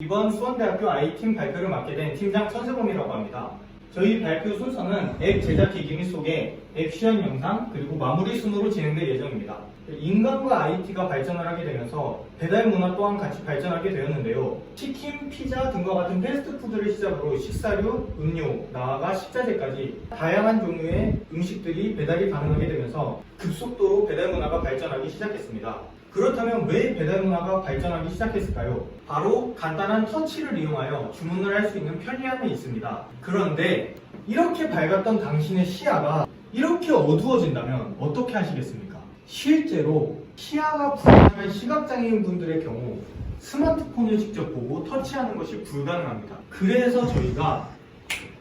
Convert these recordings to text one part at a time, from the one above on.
이번 수원대학교 I팀 발표를 맡게 된 팀장 천세범이라고 합니다. 저희 발표 순서는 앱 제작 기기 및 소개, 앱 시연 영상, 그리고 마무리 순으로 진행될 예정입니다. 인간과 IT가 발전을 하게 되면서 배달 문화 또한 같이 발전하게 되었는데요. 치킨, 피자 등과 같은 패스트푸드를 시작으로 식사류, 음료, 나아가 식자재까지 다양한 종류의 음식들이 배달이 가능하게 되면서 급속도로 배달 문화가 발전하기 시작했습니다. 그렇다면 왜 배달 문화가 발전하기 시작했을까요? 바로 간단한 터치를 이용하여 주문을 할 수 있는 편리함이 있습니다. 그런데 이렇게 밝았던 당신의 시야가 이렇게 어두워진다면 어떻게 하시겠습니까? 실제로 시야가 불편한 시각장애인 분들의 경우 스마트폰을 직접 보고 터치하는 것이 불가능합니다. 그래서 저희가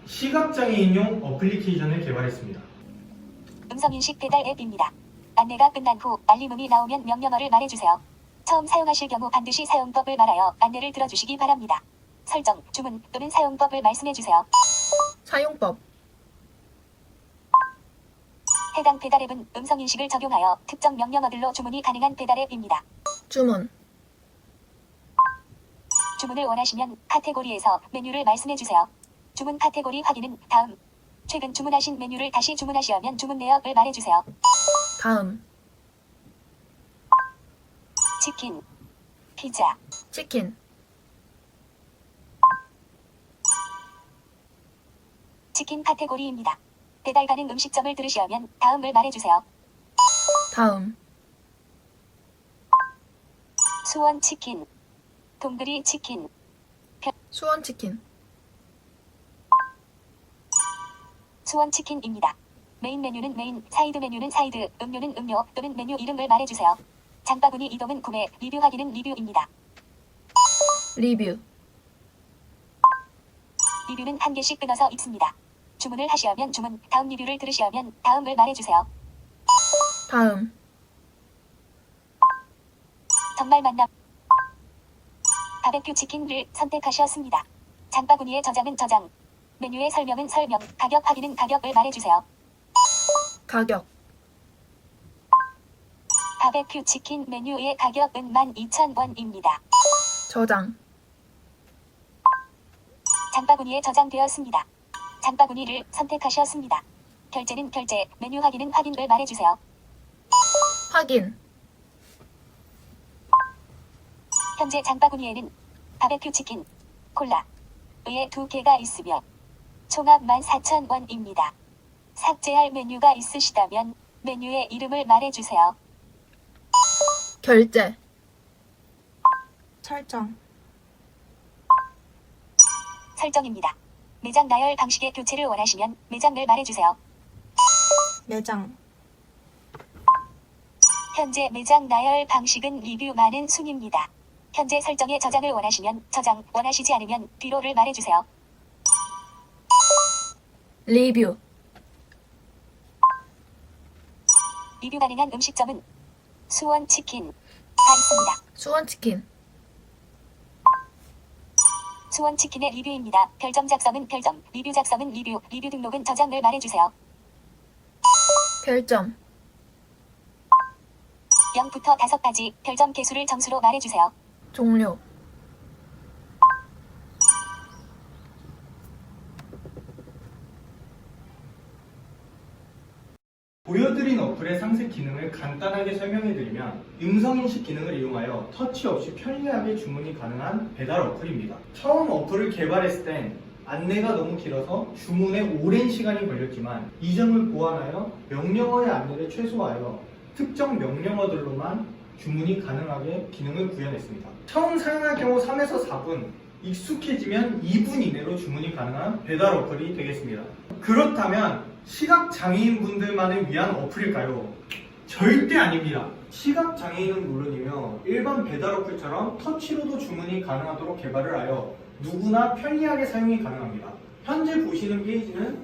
시각장애인용 어플리케이션을 개발했습니다. 음성인식 배달 앱입니다. 안내가 끝난 후 알림음이 나오면 명령어를 말해주세요. 처음 사용하실 경우 반드시 사용법을 말하여 안내를 들어주시기 바랍니다. 설정, 주문 또는 사용법을 말씀해주세요. 사용법, 해당 배달 앱은 음성 인식을 적용하여 특정 명령 어들로 주문이 가능한 배달 앱입니다. 주문, 주문을 원하시면 카테고리에서 메뉴를 말씀해 주세요. 주문 카테고리 확인은 다음. 최근 주문하신 메뉴를 다시 주문하시려면 주문 내역을 말해 주세요. 다음, 치킨, 피자, 치킨, 치킨 카테고리입니다. 배달 가능 음식점을 들으시려면 다음을 말해주세요. 다음, 수원 치킨, 동그리 치킨, 수원 치킨, 수원 치킨입니다. 메인 메뉴는 메인, 사이드 메뉴는 사이드, 음료는 음료 또는 메뉴 이름을 말해주세요. 장바구니 이동은 구매, 리뷰 확인은 리뷰입니다. 리뷰, 리뷰는 한 개씩 끊어서 있습니다. 주문을 하시려면 주문, 다음 리뷰를 들으시려면 다음을 말해주세요. 다음, 정말 만남. 바베큐 치킨을 선택하셨습니다. 장바구니의 저장은 저장. 메뉴의 설명은 설명, 가격 확인은 가격을 말해주세요. 가격, 바베큐 치킨 메뉴의 가격은 12,000원입니다. 저장, 장바구니에 저장되었습니다. 장바구니를 선택하셨습니다. 결제는 결제, 메뉴 확인은 확인을 말해주세요. 확인, 현재 장바구니에는 바베큐 치킨, 콜라, 의에 두 개가 있으며 총합 14,000원입니다. 삭제할 메뉴가 있으시다면 메뉴의 이름을 말해주세요. 결제, 설정, 설정입니다. 매장 나열 방식의 교체를 원하시면 매장을 말해주세요. 매장, 현재 매장 나열 방식은 리뷰 많은 순입니다. 현재 설정에 저장을 원하시면 저장, 원하시지 않으면 뒤로를 말해주세요. 리뷰, 리뷰 가능한 음식점은 수원 치킨 다 있습니다. 수원 치킨, 수원 치킨의 리뷰입니다. 별점 작성은 별점, 리뷰 작성은 리뷰, 리뷰 등록은 저장을 말해주세요. 별점, 0부터 5까지 별점 개수를 점수로 말해주세요. 종료, 보여드린 어플의 상세 기능을 간단하게 설명해드리면 음성인식 기능을 이용하여 터치 없이 편리하게 주문이 가능한 배달 어플입니다. 처음 어플을 개발했을 땐 안내가 너무 길어서 주문에 오랜 시간이 걸렸지만 이 점을 보완하여 명령어의 안내를 최소화하여 특정 명령어들로만 주문이 가능하게 기능을 구현했습니다. 처음 사용할 경우 3에서 4분, 익숙해지면 2분 이내로 주문이 가능한 배달 어플이 되겠습니다. 그렇다면 시각 장애인 분들만을 위한 어플일까요? 절대 아닙니다. 시각 장애인은 물론이며 일반 배달 어플처럼 터치로도 주문이 가능하도록 개발을 하여 누구나 편리하게 사용이 가능합니다. 현재 보시는 페이지는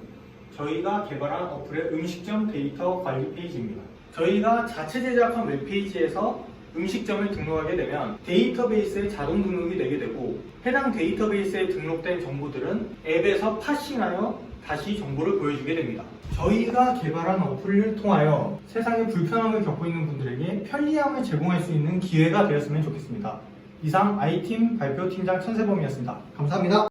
저희가 개발한 어플의 음식점 데이터 관리 페이지입니다. 저희가 자체 제작한 웹페이지에서 음식점을 등록하게 되면 데이터베이스에 자동 등록이 되게 되고 해당 데이터베이스에 등록된 정보들은 앱에서 파싱하여 다시 정보를 보여주게 됩니다. 저희가 개발한 어플을 통하여 세상에 불편함을 겪고 있는 분들에게 편리함을 제공할 수 있는 기회가 되었으면 좋겠습니다. 이상 I팀 발표팀장 천세범이었습니다. 감사합니다.